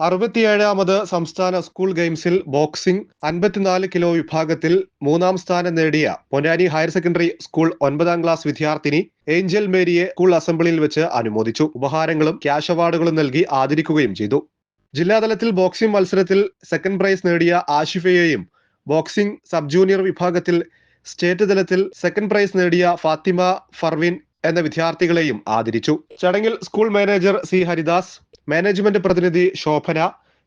അറുപത്തിയേഴാമത് സംസ്ഥാന സ്കൂൾ ഗെയിംസിൽ ബോക്സിംഗ് അൻപത്തിനാല് കിലോ വിഭാഗത്തിൽ മൂന്നാം സ്ഥാനം നേടിയ പൊന്നാനി ഹയർ സെക്കൻഡറി സ്കൂൾ ഒൻപതാം ക്ലാസ് വിദ്യാർത്ഥിനി ഏഞ്ചൽ മേരിയെ സ്കൂൾ അസംബ്ലിയിൽ വെച്ച് അനുമോദിച്ചു. ഉപഹാരങ്ങളും ക്യാഷ് അവാർഡുകളും നൽകി ആദരിക്കുകയും ചെയ്തു. ജില്ലാതലത്തിൽ ബോക്സിംഗ് മത്സരത്തിൽ സെക്കൻഡ് പ്രൈസ് നേടിയ ആഷിഫയെയും ബോക്സിംഗ് സബ് ജൂനിയർ വിഭാഗത്തിൽ സ്റ്റേറ്റ് തലത്തിൽ സെക്കൻഡ് പ്രൈസ് നേടിയ ഫാത്തിമ ഫർവിൻ എന്ന വിദ്യാർത്ഥികളെയും ആദരിച്ചു. ചടങ്ങിൽ school manager C Haridas management പ്രതിനിധി Shobhana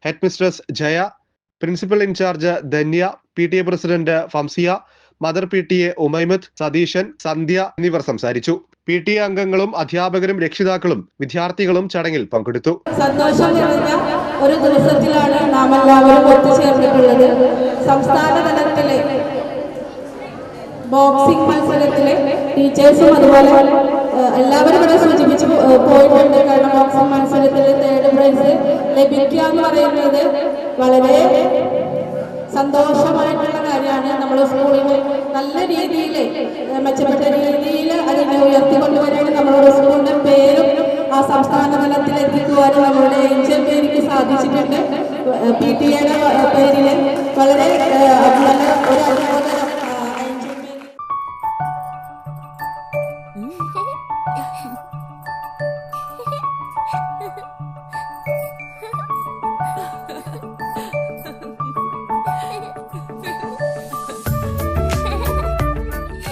head mistress Jaya principal in charge Dhanya P T A president Famsiya mother P T A Umaimath Satheesan Sandhya എന്നിവർ സംസാരിച്ചു. പി ടി എ അംഗങ്ങളും അധ്യാപകരും രക്ഷിതാക്കളും വിദ്യാർത്ഥികളും ചടങ്ങിൽ പങ്കെടുത്തു. സന്തോഷം നിറഞ്ഞ ഒരു ദിവസത്തിലാണ് നാം എല്ലാവരും ഒത്തുചേർന്നിട്ടുള്ളത്. സംസ്ഥാന തലത്തിലെ ബോക്സിംഗ് മത്സരത്തിലെ ടീച്ചേഴ്സും അതുപോലെ എല്ലാവരും ഇവിടെ സൂചിപ്പിച്ചു പോ- ഏഹ്, പോയിട്ടുണ്ട് കാരണം ബോക്സിംഗ് മത്സരത്തിൽ തേർഡ് പ്രൈസ് ലഭിക്കുക എന്ന് പറയുന്നത് വളരെ സന്തോഷമായിട്ടുള്ള കാര്യമാണ്. നമ്മൾ സ്കൂളിൽ നല്ല രീതിയിൽ മെച്ചപ്പെട്ട രീതിയിൽ അതിനെ ഉയർത്തിക്കൊണ്ടുവരാനും നമ്മളുടെ സ്കൂളിന്റെ പേരും ആ സംസ്ഥാന തലത്തിൽ എത്തിക്കുവാനും നമ്മളുടെ ഏഞ്ചൽ പേരിക്ക് സാധിച്ചിട്ടുണ്ട്. പി ടി എയുടെ പേരിൽ വളരെ